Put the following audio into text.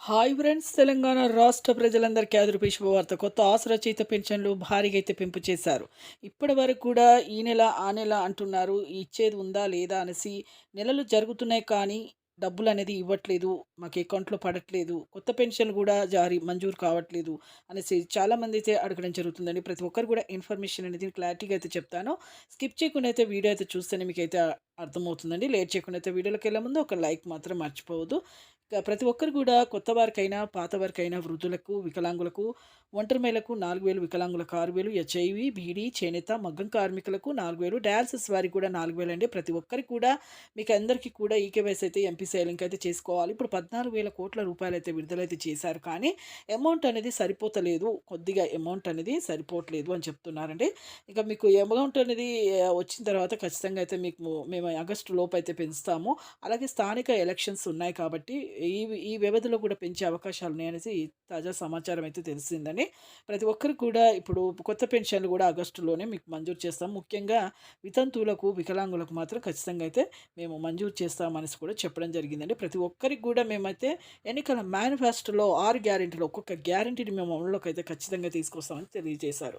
Hi friends Telangana రాష్ట్ర ప్రజలందరికీ ఆదురుపై శుభవార్త కొత్త ఆసురచయిత పెన్షన్లు భారీగా అయితే పెంపు చేశారు. ఇప్పటి వరకు కూడా ఈ నెల ఆ నెల అంటున్నారు ఇచ్చేది ఉందా లేదా అనేసి నెలలు జరుగుతున్నాయి కానీ డబ్బులు అనేది ఇవ్వట్లేదు మాకు అకౌంట్లో పడట్లేదు కొత్త పెన్షన్ కూడా జారీ మంజూరు కావట్లేదు అనేసి చాలామంది అయితే అడగడం జరుగుతుందండి. ప్రతి ఒక్కరు కూడా ఇన్ఫర్మేషన్ అనేది క్లారిటీగా అయితే చెప్తాను. స్కిప్ చేయకుండా అయితే వీడియో అయితే చూస్తేనే మీకు అయితే అర్థమవుతుందండి. లేట్ చేయకుండా అయితే వీడియోలోకి వెళ్ళే ముందు ఒక లైక్ మాత్రం మర్చిపోవద్దు. ప్రతి ఒక్కరు కూడా కొత్త వారికైనా పాత వారికైనా వృద్ధులకు వికలాంగులకు ఒంటరి మేలకు నాలుగు వేలు వికలాంగులకు ఆరు వేలు హెచ్ఐవి బీడీ చేనేత మగ్గం కార్మికులకు నాలుగు వేలు డయాలసిస్ వారికి కూడా నాలుగు వేలు అండి. ప్రతి ఒక్కరికి కూడా మీకు అందరికీ కూడా ఈకేవైస్ అయితే ఎంపీసీ లింక్ అయితే చేసుకోవాలి. ఇప్పుడు పద్నాలుగు వేల కోట్ల రూపాయలు అయితే విడుదలైతే చేశారు కానీ అమౌంట్ అనేది సరిపోతలేదు. కొద్దిగా అమౌంట్ అనేది సరిపోవట్లేదు అని చెప్తున్నారండి. ఇంకా మీకు అమౌంట్ అనేది వచ్చిన తర్వాత ఖచ్చితంగా అయితే మీకు మేము ఆగస్టు లోపు అయితే పెంచుతాము. అలాగే స్థానిక ఎలక్షన్స్ ఉన్నాయి కాబట్టి ఈ ఈ వ్యవధిలో కూడా పెంచే అవకాశాలు ఉన్నాయనేసి తాజా సమాచారం అయితే తెలిసిందని ప్రతి ఒక్కరు కూడా ఇప్పుడు కొత్త పెన్షన్లు కూడా ఆగస్టులోనే మీకు మంజూరు చేస్తాం. ముఖ్యంగా వితంతువులకు వికలాంగులకు మాత్రం ఖచ్చితంగా అయితే మేము మంజూరు చేస్తామనేసి కూడా చెప్పడం జరిగిందండి. ప్రతి ఒక్కరికి కూడా మేమైతే ఎన్నికల మేనిఫెస్టోలో ఆరు గ్యారెంటీలో ఒక్కొక్క గ్యారెంటీని మేము అమలులోకి అయితే ఖచ్చితంగా తీసుకొస్తామని తెలియజేశారు.